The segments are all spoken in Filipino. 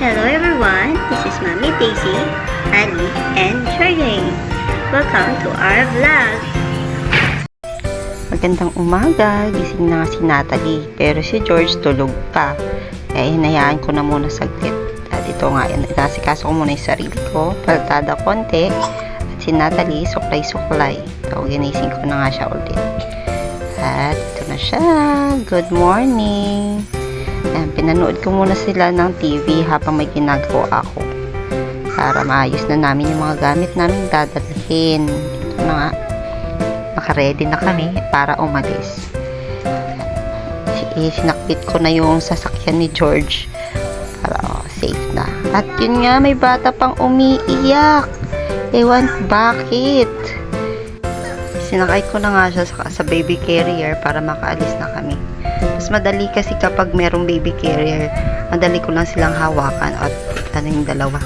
Hello everyone, this is Mommy Daisy, Ali, and Sergey. Welcome to our vlog. Magandang umaga, gising na si Natalie, pero si George tulog pa. Eh, hinayaan ko na muna saglit. At ito nga, inasikaso ko muna yung sarili ko, paltada konti. At si Natalie, suklay-suklay. So, ginising ko na nga siya ulit. At ito na siya. Good morning. Ayan, pinanood ko muna sila ng TV habang may ginagawa ako. Para maayos na namin yung mga gamit namin dadalhin. Ito na nga nakaready na kami para umalis. Si- Sinakbit ko na yung sasakyan ni George para oh, safe na. At yun nga, may bata pang umiiyak. Ewan, bakit? Sinakay ko na nga siya sa, sa baby carrier para makaalis na kami. Mas madali kasi kapag merong baby carrier, madali ko lang silang hawakan at ano yung dalawa.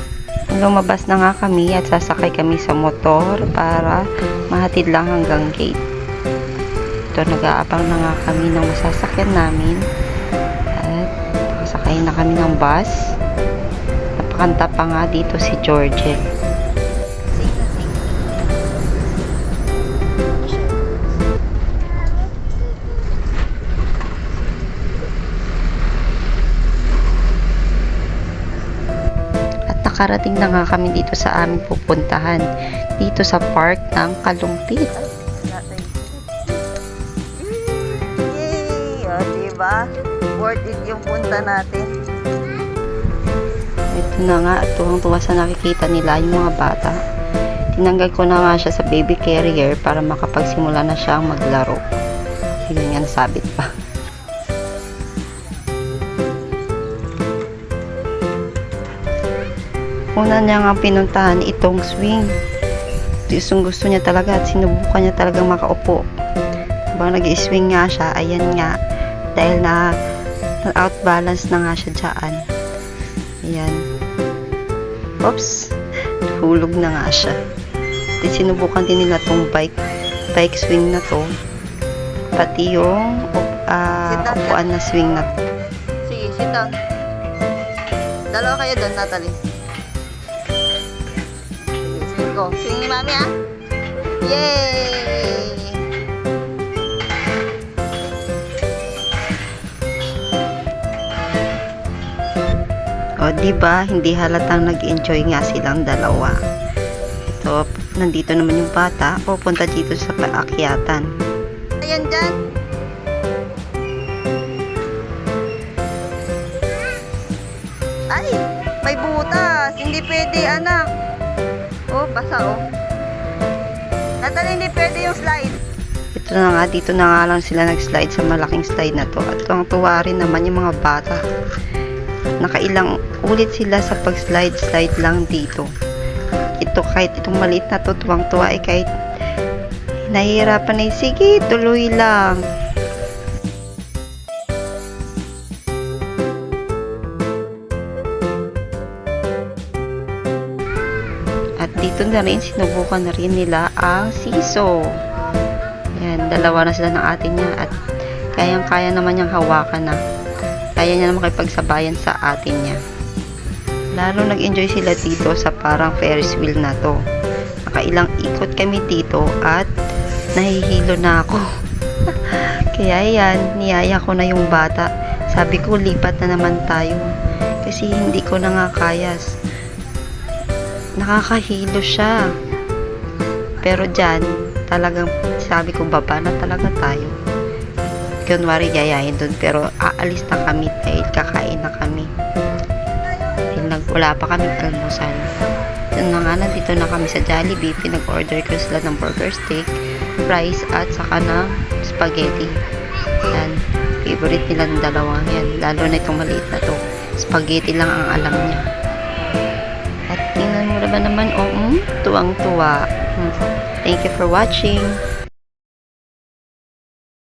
Lumabas na nga kami at sasakay kami sa motor para mahatid lang hanggang gate. Ito, nag-aabang na nga kami ng masasakyan namin. At nakasakay na kami ng bus. Napakanta pa nga dito si George. Nakarating na nga kami dito sa aming pupuntahan. Dito sa park ng Kalumpit. Yay! O, diba? Worth it yung punta natin. Ito na nga, tuwang-tuwa sa nakikita nila yung mga bata. Tinanggal ko na nga siya sa baby carrier para makapagsimula na siyang maglaro. Ayun nga, nasabit pa. Una niya nga pinuntahan itong swing. Gustong gusto niya talaga at sinubukan niya talagang makaupo. Habang nag-swing nga siya, ayan nga, dahil na outbalance na nga siya dyan. Ayan. Oops. Hulog na nga siya. Di sinubukan din nila tong bike bike swing na to. Pati yung uh, upuan na swing na to. Sige, sit down. Dalawa kayo doon, Natalie. Ko. Swing ni Mami, ah. Yay! O, di ba Hindi halatang nag-enjoy nga silang dalawa. Ito, nandito naman yung bata. Pupunta dito sa paakyatan. Ayan dyan. Ay, may butas. Hindi pwede, anak. Basa, oh. Natalie, hindi pwede yung slide. Ito na nga, dito na nga lang sila nag-slide sa malaking slide na to. At tuwang-tuwa rin naman yung mga bata. Nakailang ulit sila sa pag-slide-slide lang dito. Ito, kahit itong maliit na to, tuwang-tuwa eh, kahit nahihirapan eh, sige, tuloy lang. Dito na rin, sinubukan na rin nila ang siso. Yan, dalawa na sila ng atin niya at kayang-kaya naman niyang hawakan na. Kaya niya naman makipagsabayan sa atin niya. Lalo nag-enjoy sila dito sa parang Ferris wheel na to. Nakailang ikot kami dito at nahihilo na ako. Kaya yan, niyaya ko na yung bata. Sabi ko, lipat na naman tayo. Kasi hindi ko na nga kayas. Nakakahilo siya. Pero dyan, talagang sabi ko, baba na talaga tayo. Kunwari, yayain dun. Pero aalis na kami dahil kakain na kami. Dahil nag, wala pa kami almusal. Yun na nga, nandito na kami sa Jollibee. Pinag-order ko sila ng burger steak, fries, at saka ng spaghetti. Yan. Favorite nila ng dalawang yan. Lalo na itong maliit na to. Spaghetti lang ang alam niya. Tuwang-tuwa. Mm. Thank you for watching.